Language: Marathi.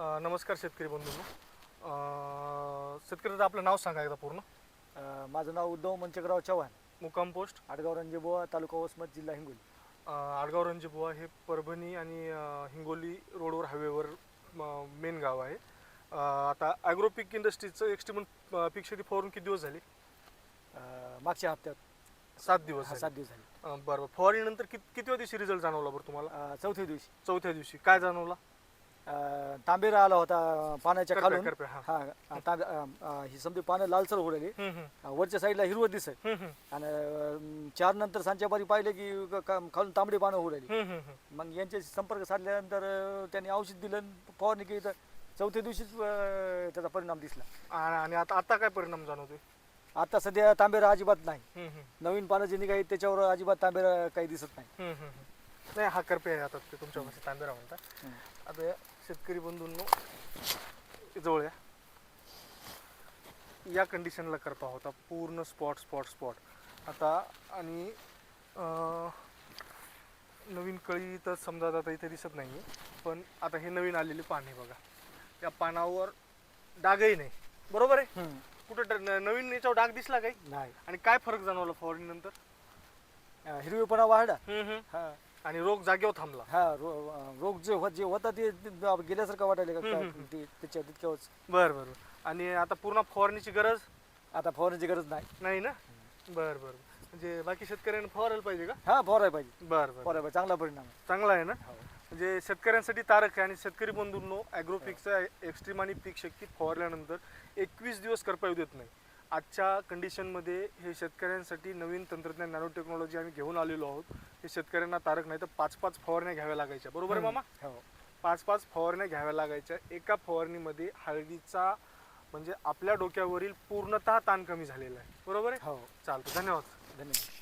अ, नमस्कार शेतकरी बंधूंनो. अ, शेतकऱ्याचं आपलं नाव सांगा एकदा पूर्ण. अ, माझं नाव उद्धव मंचकराव चव्हाण. मुक्काम पोस्ट. आडगाव रंजेबुवा तालुका वसमत जिल्हा हिंगोली. अ, आडगाव रणजीबुवा हे परभणी आणि अ, हिंगोली रोडवर हायवेवर मेन गाव आहे. अ, आता ॲग्रोपिक इंडस्ट्रीचं एक्स्ट्रीमन पीक शेती फवारून किती दिवस झाले? अ, मागच्या हप्त्यात. सात दिवस हा, झाले. सात दिवस झाले. अ, बरं बरं. फवारणीनंतर कित किती दिवशी रिझल्ट जाणवला बरं तुम्हाला? अ, चौथ्या दिवशी. चौथ्या दिवशी. काय जाणवला? अ, तांबेरा आला होता पाण्याच्या खालून. करप्या, हा. हा तांबे अ, अ, ही समजी पानं लालसर उडली हम्म, हम्म, वरच्या साईडला हिरवं दिसत. हम्म, हम्म, आणि अ, चार नंतर सांच्या पारी पाहिले की क- क- खालून तांबडी पानं उडली हम्म, हम्म, हम्म. मग यांच्याशी संपर्क साधल्यानंतर अ, त्यांनी औषध दिलं. आणि फवारणी केली तर चौथ्या दिवशीच अ, त्याचा परिणाम दिसला. आणि आणि आता आता काय परिणाम जाणवतोय? आता सध्या तांबेरा अजिबात नाही. हम्म, हम्म. नवीन पानं जे निघाली त्याच्यावर अजिबात तांबेरा काही दिसत नाही. हम्म, हम्म, हम्म. नाही हा करपे आहे आता ते तुमच्या भाषेत तांबेरा म्हणता. आता शेतकरी बंधूंनो जवळ या. या कंडिशनला करपा होता पूर्ण स्पॉट स्पॉट स्पॉट आता आणि नवीन कळी तर समजा आता इथे दिसत नाही पण आता हे नवीन आलेले पान आहे बघा. या पानावर डागही नाही. बरोबर आहे. कुठं नवीन याच्यावर डाग दिसला काही? नाही. आणि काय फरक जाणवला फवारणीनंतर? हिरवेपणा वाढला. हा. आणि रोग जागेवर थांबला. हा रो- रोग जे होत जे होता ते ते गेल्यासारखं वाटायला का. ते त्याच्या बर बर आणि आता पूर्ण फवारणीची गरज? आता फवारण्याची गरज नाही. नाही ना? बर बर म्हणजे बाकी शेतकऱ्यांना फवारायला पाहिजे का? हा फवारायला पाहिजे. बर बर फवारायला पाहिजे. चांगला परिणाम आहे. चांगला आहे ना? हो. म्हणजे शेतकऱ्यांसाठी तारक आहे आणि शेतकरी बंधूंनो ॲग्रोपिकचा एक्स्ट्रीम आणि पीक शक्ती फवारल्यानंतर एकवीस दिवस करपा येऊ देत नाही. आजच्या कंडिशनमध्ये हे शेतकऱ्यांसाठी नवीन तंत्रज्ञान नॅनो टेक्नॉलॉजी आम्ही घेऊन आलेलो आहोत. हे शेतकऱ्यांना तारक नाही तर पाच पाच फवारण्या घ्याव्या लागायच्या. बरोबर आहे मामा? हो. पाच पाच फवारण्या घ्याव्या लागायच्या. एका फवारणीमध्ये हळदीचा म्हणजे आपल्या डोक्यावरील पूर्णतः ताण कमी झालेला आहे. बरोबर आहे? हो. चालतं. धन्यवाद. धन्यवाद.